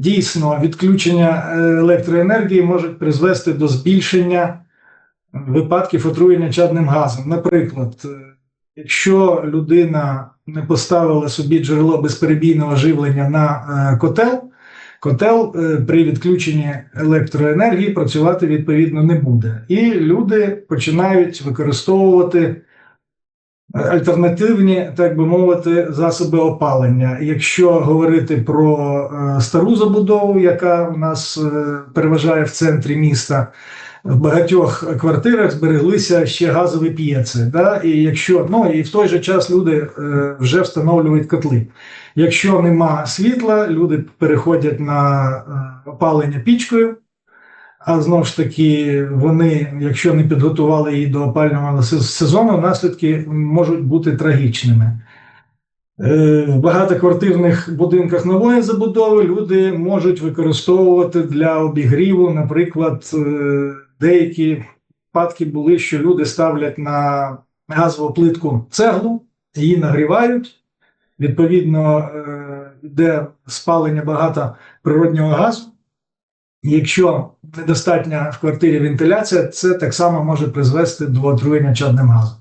дійсно відключення е, електроенергії можуть призвести до збільшення випадків отруєння чадним газом. Наприклад, е, якщо людина не поставила собі джерело безперебійного живлення на е, котел, котел при відключенні електроенергії працювати відповідно не буде. І люди починають використовувати альтернативні, так би мовити, засоби опалення. Якщо говорити про е, стару забудову, яка у нас е, переважає в центрі міста, в багатьох квартирах збереглися ще газові п'єци. Да? І якщо ну і в той же час люди е, вже встановлюють котли. Якщо нема світла, люди переходять на е, опалення пічкою. А знову ж таки, вони, якщо не підготували її до опалювального сезону, наслідки можуть бути трагічними. Е, В багатоквартирних будинках нової забудови люди можуть використовувати для обігріву, наприклад, е, деякі випадки були, що люди ставлять на газову плитку цеглу, її нагрівають. Відповідно, е, йде спалення багато природнього газу. Якщо недостатня в квартирі вентиляція, це так само може призвести до отруєння чадним газом.